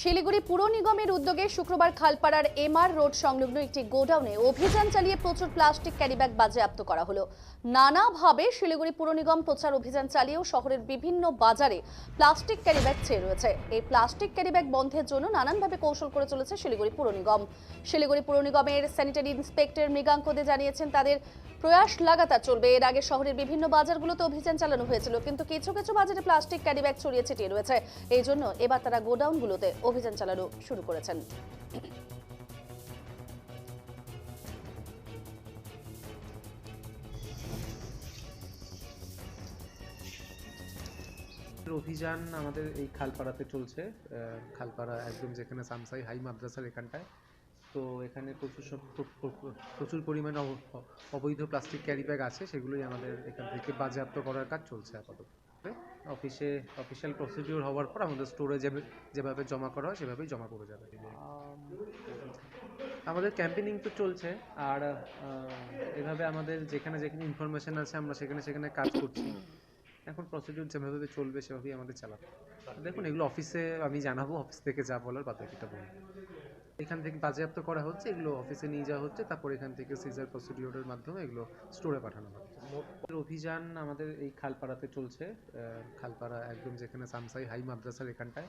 শিলিগুড়ি পুর নিগমের উদ্যোগে শুক্রবার খালপাড়ার এমআর রোড সংলগ্ন একটি গোডাউনে অভিযান চালিয়ে প্রচুর প্লাস্টিক ক্যারিব্যাগ বাজেয়াপ্ত করা হলো। নানাভাবে শিলিগুড়ি পুর নিগম প্রচার অভিযান চালিয়েও শহরের বিভিন্ন বাজারে প্লাস্টিক ক্যারিব্যাগ ছেয়ে রয়েছে। এই প্লাস্টিক ক্যারিব্যাগ বন্ধের জন্য নানানভাবে কৌশল করে চলেছে শিলিগুড়ি পুর নিগম। শিলিগুড়ি পুর নিগমের স্যানিটারি ইন্সপেক্টর মৃগাঙ্ক দে জানিয়েছেন, তাদের প্রয়াস লাগাতার চলবে। এর আগে শহরের বিভিন্ন বাজারগুলোতে অভিযান চালানো হয়েছিল, কিন্তু কিছু কিছু বাজারে প্লাস্টিক, ক্যারিব্যাগ ছড়িয়ে ছিটিয়ে রয়েছে। এই জন্য এবার তারা গোডাউনগুলোতে অভিযান চালানো শুরু করেছেন। অভিযান আমাদের এই খালপাড়াতে চলছে। খালপাড়া একদম যেখানে সামসাই হাই মাদ্রাসার এখানটায়। তো এখানে প্রচুর সব- প্র- প্র- প্রচুর পরিমাণে অব- অবৈধ প্লাস্টিক ক্যারি ব্যাগ আছে। সেগুলোই আমাদের এখান থেকে বাজেয়াপ্ত করার কাজ চলছে আপাতত। অফিসে অফিসিয়াল প্রসিডিওর হওয়ার পর আমাদের স্টোরে যেভাবে জমা করা হয় সেভাবেই জমা করে যাবে। আমাদের ক্যাম্পেনিং তো চলছে। আর এভাবে আমাদের যেখানে যেখানে ইনফরমেশন আছে আমরা সেখানে সেখানে কাজ করছি। এখন প্রসিডিউর যেভাবে চলবে সেভাবেই আমাদের চালাতে দেখুন এগুলো অফিসে আমি জানাব অফিস থেকে যা বলার বাকিটা বলব। এখান থেকে বাজেয়াপ্ত করা হচ্ছে, এগুলো অফিসে নিয়ে যাওয়া হচ্ছে, তারপর এখান থেকে সিজার প্রসিডিওরের মাধ্যমে এগুলো স্টোরে পাঠানো হচ্ছে। অভিযান আমাদের এই খালপাড়াতে চলছে খালপাড়া একদম যেখানে সামসাই হাই মাদ্রাসার এখানটায়।